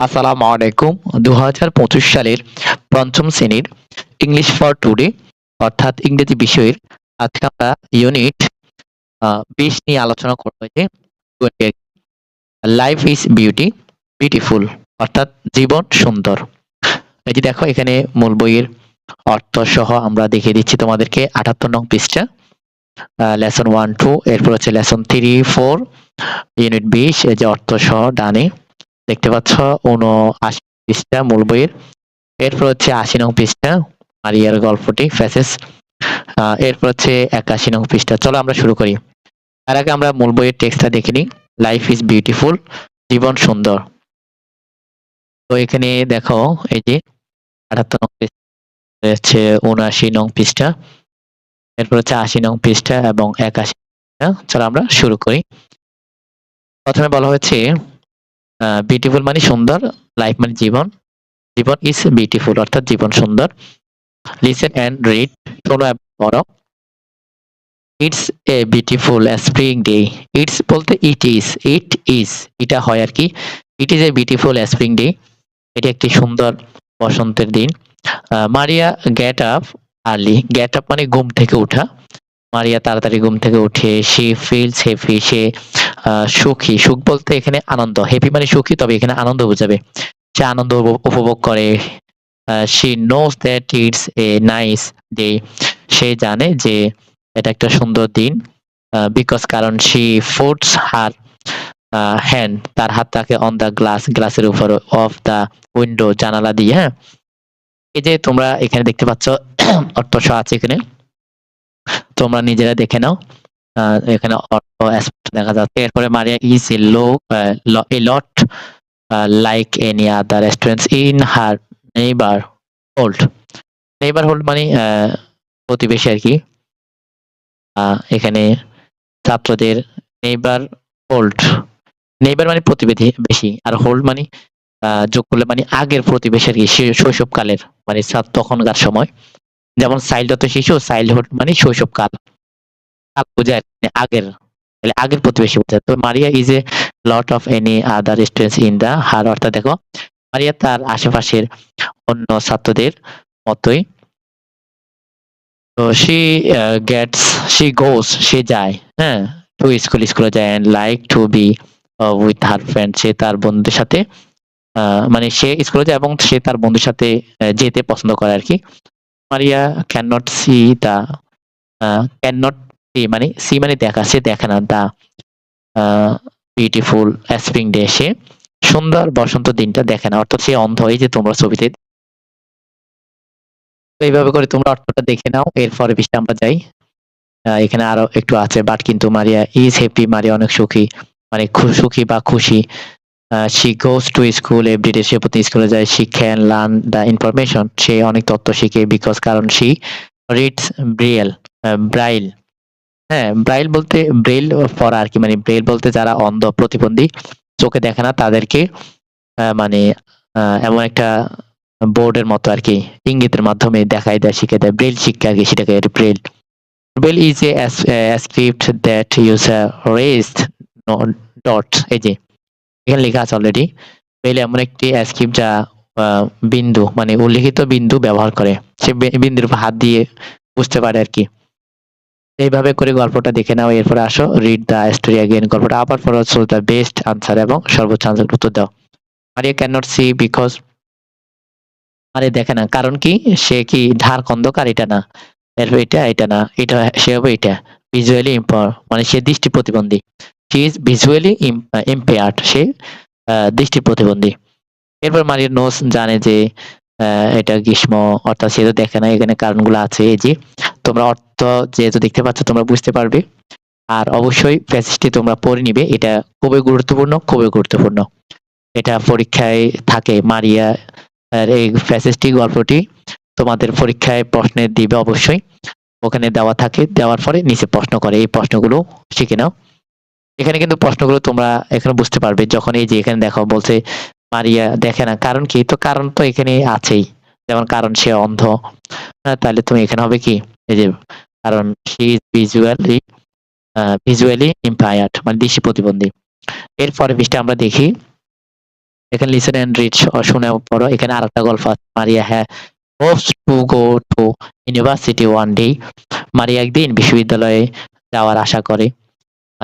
আসসালামু আলাইকুম। দু হাজার পঁচিশ সালের পঞ্চম শ্রেণির ইংলিশ ফর টুডে অর্থাৎ ইংরেজি বিষয়ের আজকে আমরা ইউনিট বিশ নিয়ে আলোচনা করব যে লাইফ ইজ বিউটি বিউটিফুল অর্থাৎ জীবন সুন্দর। এই যে দেখো, এখানে মূল বইয়ের অর্থ সহ আমরা দেখিয়ে দিচ্ছি তোমাদেরকে আটাত্তর নং পৃষ্ঠা লেসন ওয়ান টু এরপর হচ্ছে লেসন থ্রি ফোর ইউনিট বিশ এই যে অর্থ সহ ডানে দেখতে পাচ্ছ উনআশি পৃষ্ঠা মূল বইয়ের। এরপর হচ্ছে আশি নং পৃষ্ঠা, মারিয়ার গল্পটি, ফ্যাসেস। এরপর হচ্ছে একাশি নং পৃষ্ঠা। চলো আমরা শুরু করি। তার আগে আমরা মূল বইয়ের টেক্সটটা দেখে নিই। লাইফ ইজ বিউটিফুল জীবন সুন্দর। তো এখানে দেখো, এই যে আটাত্তর নং পৃষ্ঠা হচ্ছে উনআশি নং পৃষ্ঠা। এরপর হচ্ছে আশি নং পৃষ্ঠা এবং একাশি চলো আমরা শুরু করি। প্রথমে বলা হয়েছে বিউটিফুল মানে সুন্দর লাইফ মানে জীবন। জীবন ইজ বিউটিফুল অর্থাৎ জীবন সুন্দর। লিসেন অ্যান্ড রিড শোনো পড়ো। It's a beautiful spring day it's বলতে ইট ইজ ইট ইজ এটা হয় আর কি। It is a beautiful spring day এটি একটি সুন্দর বসন্তের দিন। Maria get up early get up মানে ঘুম থেকে ওঠা মারিয়া তাড়াতাড়ি ঘুম থেকে উঠে সে ফিলস হ্যাপি সে সুখী। সুখ বলতে এখানে আনন্দ। হ্যাপি মানে সুখী, তবে এখানে আনন্দ বোঝাবে। সে আনন্দ উপভোগ করে। সে knows that it's a nice day সে জানে যে এটা একটা সুন্দর দিন বিকজ কারণ সি ফুডস হার হ্যান্ড তার হাত থাকে অন দ্য গ্লাস গ্লাসের উপর অফ দ্য উইন্ডো জানালা দিয়ে হ্যাঁ? এই যে তোমরা এখানে দেখতে পাচ্ছ, অর্থ আছে এখানে। তোমরা নিজেরা দেখে নাও। এখানে অর্থ দেখা যাচ্ছে। এরপরে Maria is a low a lot like any other restaurants in her neighbourhood neighbourhood মানে প্রতিবেশী আর কি। এখানে ছাত্রদের নেইবার হোল্ড নেইবার মানে প্রতিবেশী, বেশি। আর হোল্ড মানে যোগ করলে মানে আগের প্রতিবেশী আর কি, শৈশবকালের মানে তখনকার সময়। যেমন চাইল্ড তো শিশু, চাইল্ডহুড মানে শৈশবকাল। বোঝায় মানে আগের তাহলে আগের প্রতিবেশী বোঝায়। তো Maria is a lot of any other students in the her অর্থাৎ দেখো, মারিয়া তার আশেপাশের অন্য ছাত্রদের মতোই। তো সি গেটস সি গোস সে যায় হ্যাঁ টু স্কুল স্কুলে যায় and like to be with her friend সে তার বন্ধুদের সাথে মানে সে স্কুলে যায় এবং সে তার বন্ধুর সাথে যেতে পছন্দ করে আর কি। Maria can not see the can not see মানে সি মানে দেখা, সে দেখে না দা বিউটিফুল স্প্রিং ডে সে সুন্দর বসন্ত দিনটা দেখে না, অর্থাৎ সে অন্ধ, এই যে তোমরা ছবিতে এইভাবে করে তোমরা অর্থটা দেখে নাও, এরপরে বিষয়ে আমরা যাই। এখানে আরও একটু আছে বাট কিন্তু মারিয়া ইজ হ্যাপি মারিয়া অনেক সুখী মানে সুখী বা খুশি। She goes to school everyday সে প্রতি স্কুলে যায় she can learn the information সে অনেক তথ্য শিখে বিকজ কারণ শি রিডস ব্রিয়েল ব্রাইল হ্যাঁ ব্রাইল বলতে ব্রেল পড়া আর কি মানে ব্রেল বলতে যারা অন্ধ, প্রতিবন্ধী, চোখে দেখে না, তাদেরকে মানে এমন একটা বোর্ডের মতো আর কি, ইঙ্গিতের মাধ্যমে দেখাই দেয় শিখে দেয় ব্রেল শিক্ষা আর কি, সেটাকে Braille Braille is a script that use raised dot এই যে এখানে লেখা আছে অলরেডি পেল এমন একটি স্ক্রিপ্ট যা বিন্দু মানে উল্লেখিত বিন্দু ব্যবহার করে। সে বিন্দুর উপর হাত দিয়ে বুঝতে পারে আর কি। এইভাবে করে গল্পটা দেখে নাও, এরপরে আসো রিড দ্য স্টোরি অ্যাগেন গল্পটা আবার পর হচ্ছে দ্য বেস্ট আনসার এবং সর্বোচ্চ আনসার উত্তর দাও। আর ইউ ক্যানট সি বিকজ আরে দেখে না, কারণ কি? সে কি ধার খন্দকার? এটা না। এরপর এটা এটা না। এটা সে হবে এটা। ভিজুয়ালি ইম্পর মানে সে দৃষ্টি প্রতিবন্ধী। সি ইজ ভিজুয়ালি ইম্পেয়ার্ড সে দৃষ্টি প্রতিবন্ধী। এরপর মারিয়া নোস জানে যে এটা গ্রীষ্ম, অর্থাৎ সে তো দেখে না এখানে কারণগুলো আছে, এই যে, তোমরা অর্থ যেহেতু দেখতে পাচ্ছ তোমরা বুঝতে পারবে। আর অবশ্যই প্যাসেজটি তোমরা পড়ে নিবে, এটা খুবই গুরুত্বপূর্ণ খুবই গুরুত্বপূর্ণ। এটা পরীক্ষায় থাকে, মারিয়া এই প্যাসেজটি, গল্পটি তোমাদের পরীক্ষায় প্রশ্নে দিবে অবশ্যই। ওখানে দেওয়া থাকে, দেওয়ার পরে নিচে প্রশ্ন করে, এই প্রশ্নগুলো শিখে নাও। এখানে কিন্তু প্রশ্নগুলো তোমরা এখানে বুঝতে পারবে। যখন এই যে এখানে দেখো বলছে মারিয়া দেখে না কারণ কি? তো কারণ তো এখানে আছেই। যেমন কারণ সে অন্ধ। হ্যাঁ, তাহলে তুমি এখানে হবে কি? এই যে কারণ সি ভিজুয়ালি ভিজুয়ালি ইম্পায়ার্ড মানে দৃষ্টি প্রতিবন্ধী। এরপরে পৃষ্ঠে আমরা দেখি এখানে লিসেন এন্ড রিড শুনে পড়ো। এখানে আরেকটা গল্প আছে মারিয়া হ্যাঁ hopes to go to university one day Maria একদিন বিশ্ববিদ্যালয়ে যাওয়ার আশা করে।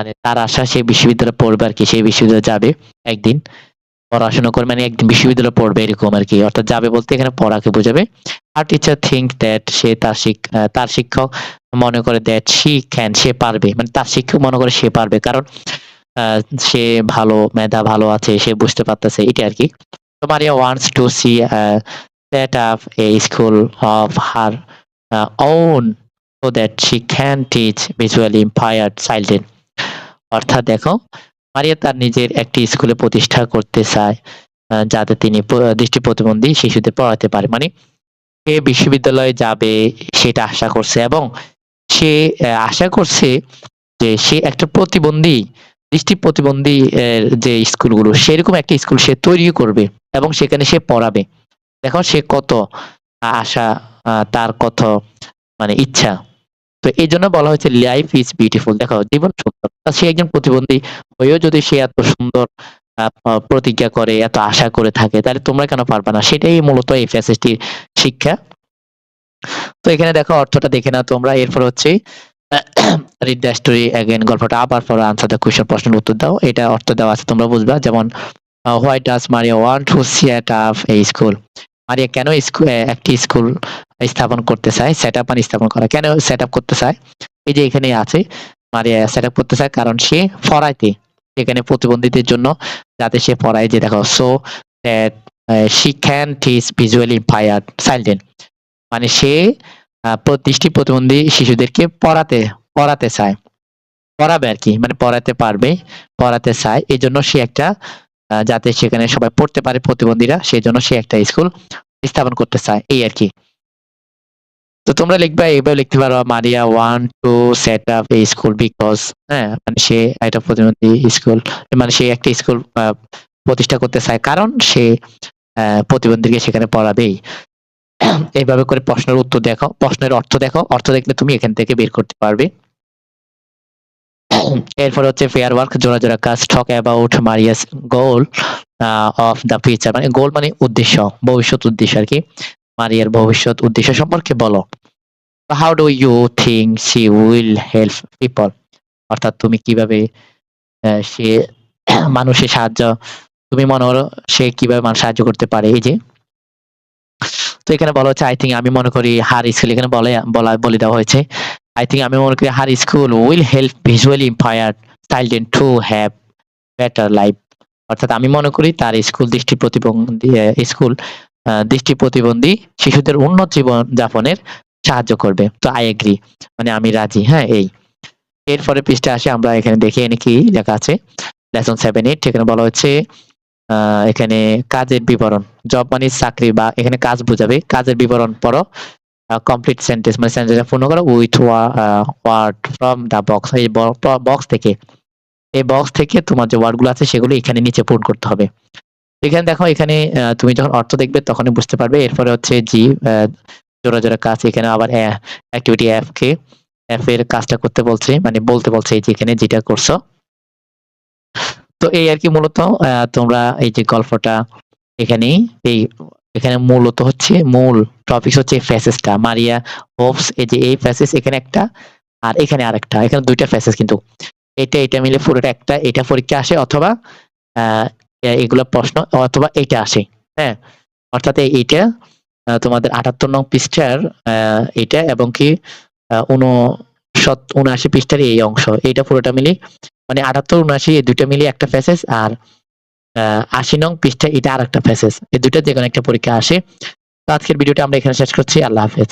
মানে তার আশা সে বিশ্ববিদ্যালয়ে পড়বে আর কি, সেই বিশ্ববিদ্যালয়ে যাবে একদিন। পড়াশোনা করে মানে একদিন বিশ্ববিদ্যালয়ে পড়বে এরকম আর কি। অর্থাৎ যাবে বলতে এখানে পড়াকে বোঝাবে। আর টিচার থিঙ্ক দ্যাট সে তার তার শিক্ষক মনে করে দ্যাট শি ক্যান সে পারবে। মানে তার শিক্ষক মনে করে সে পারবে, কারণ সে ভালো, মেধা ভালো আছে, সে বুঝতে পারতেছে এটা আর কি। তো Maria wants to see set up a school of her own so that she can teach visually impaired children অর্থাৎ দেখো, মারিয়া তার নিজের একটি স্কুলে প্রতিষ্ঠা করতে চায় যাতে তিনি দৃষ্টি প্রতিবন্ধী শিশুদের পড়াতে পারে। মানে সে বিশ্ববিদ্যালয়ে যাবে সেটা আশা করছে এবং সে আশা করছে যে সে একটা প্রতিবন্ধী, দৃষ্টি প্রতিবন্ধী যে স্কুলগুলো, সেরকম একটা স্কুল সে তৈরি করবে এবং সেখানে সে পড়াবে। দেখো সে কত আশা তার কত মানে ইচ্ছা। তো এই জন্য বলা হয়েছে লাইফ ইজ বিউটিফুল দেখো, জীবন সে একজন প্রতিবন্ধী হয়েও যদি সে এত সুন্দর প্রতিজ্ঞা করে, এত আশা করে থাকে, তাহলে তোমরা কেন পারবে না? সেটাই মূলত এই ফ্যাসিলিটির শিক্ষা। তো এখানে দেখো অর্থটা দেখে নাও তোমরা। এরপর হচ্ছে গল্পটা আবার পর আনসার প্রশ্নের উত্তর দাও। এটা অর্থ দেওয়া আছে, তোমরা বুঝবা। যেমন why does Maria want to set up school Maria কেন একটি স্কুল স্থাপন করতে চায়? সেট আপ মানে স্থাপন করা। কেন সেট আপ করতে চায়? এই যে এখানে আছে মারিয়া সেট আপ করতে চায় কারণ সে পড়াইতে। এখানে প্রতিবন্ধীদের জন্য যাতে সে পড়ায় যে দেখো so that she can teach visually impaired children মানে সে দৃষ্টি প্রতিবন্ধী শিশুদেরকে পড়াতে পড়াতে চায়। পড়াবে আর কি মানে পড়াতে পারবে, পড়াতে চায়। এই জন্য সে একটা যাতে সেখানে সবাই পড়তে পারে প্রতিবন্ধীরা সেই জন্য সে একটা স্কুল স্থাপন করতে চায়। এই আর কি। তো তোমরা লিখবা, এইভাবে লিখতে পারো, Maria want to set up a school because হ্যাঁ মানে সে একটা প্রতিবন্ধী স্কুল মানে সে একটা স্কুল প্রতিষ্ঠা করতে চায় কারণ সে প্রতিবন্ধীকে সেখানে পড়াবেই। এইভাবে করে প্রশ্নের উত্তর দেখো, প্রশ্নের অর্থ দেখো, অর্থ দেখলে তুমি এখান থেকে বের করতে পারবে। এরপর হচ্ছে ফেয়ার ওয়ার্ক জোড়া জোড়া কাজ talk about Maria's goal of the future মানে গোল মানে উদ্দেশ্য, ভবিষ্যৎ উদ্দেশ্য আর কি। মারিয়ার ভবিষ্যৎ উদ্দেশ্য সম্পর্কে বলো। How do you think she will help people অর্থাৎ তুমি কীভাবে সে মানুষের সাহায্য, তুমি মনে করো সে কীভাবে মানুষ সাহায্য করতে পারে এই যে? তো এখানে বলা হচ্ছে আই থিঙ্ক আমি মনে করি হার স্কুল এখানে বলে, বলা, বলে দেওয়া হয়েছে। আই থিঙ্ক আমি মনে করি her school will help visually impaired children to have better life অর্থাৎ আমি মনে করি তার স্কুল দৃষ্টি প্রতিবন্ধী স্কুল দৃষ্টি প্রতিবন্ধী শিশুদের উন্নত জীবন যাপনের সাহায্য করবে। তো আই এগ্রি মানে আমি রাজি হ্যাঁ এই। এরপরে পৃষ্ঠে আসে, আমরা এখানে দেখি এনে কি লেখা আছে। লেসন সেভেন এইট এখানে বলা হচ্ছে এখানে কাজের বিবরণ জব মানে চাকরি বা এখানে কাজ বোঝাবে। কাজের বিবরণ পড়ো কমপ্লিট সেন্টেন্স মানে সেন্টেন্স পূর্ণ করো with word from the box এই বক্স থেকে। এই বক্স থেকে তোমার যে ওয়ার্ডগুলো আছে, সেগুলো এখানে নিচে পূরণ করতে হবে। এখানে দেখো, এখানে তুমি যখন অর্থ দেখবে তখনই বুঝতে পারবে। এরপরে হচ্ছে জি জোড়া জোড়া কাজ। এখানে আবার অ্যাক্টিভিটি অ্যাপ কে অ্যাপ এর কাজটা করতে বলছে মানে বলতে বলছে এই যে এখানে যেটা করছ। তো এই আর কি মূলত তোমরা এই যে গল্পটা এখানে এই এখানে মূলত হচ্ছে, মূল টপিক হচ্ছে এই ফ্যাসেসটা মারিয়া হোপস, এই যে এই ফ্যাসেস এখানে একটা আর এখানে আরেকটা। এখানে দুইটা ফ্যাসেস কিন্তু। এটা এটা মিলে পুরোটা একটা, এটা পরীক্ষা আসে অথবা এগুলো প্রশ্ন অথবা এটা আসে হ্যাঁ? অর্থাৎ এই- এইটা তোমাদের আটাত্তর নং পৃষ্ঠার এটা এবং কি উনসৎ উনআশি পৃষ্ঠার এই অংশ। এইটা পুরোটা মিলে মানে আটাত্তর, উনআশি এই দুইটা মিলিয়ে একটা ফ্যাসেস আর আশি নং পৃষ্ঠা এটা আর একটা ফ্যাসেস। এই দুইটা যে কোনো একটা পরীক্ষা আসে। তো আজকের ভিডিওটা আমরা এখানে শেষ করছি। আল্লাহ হাফেজ।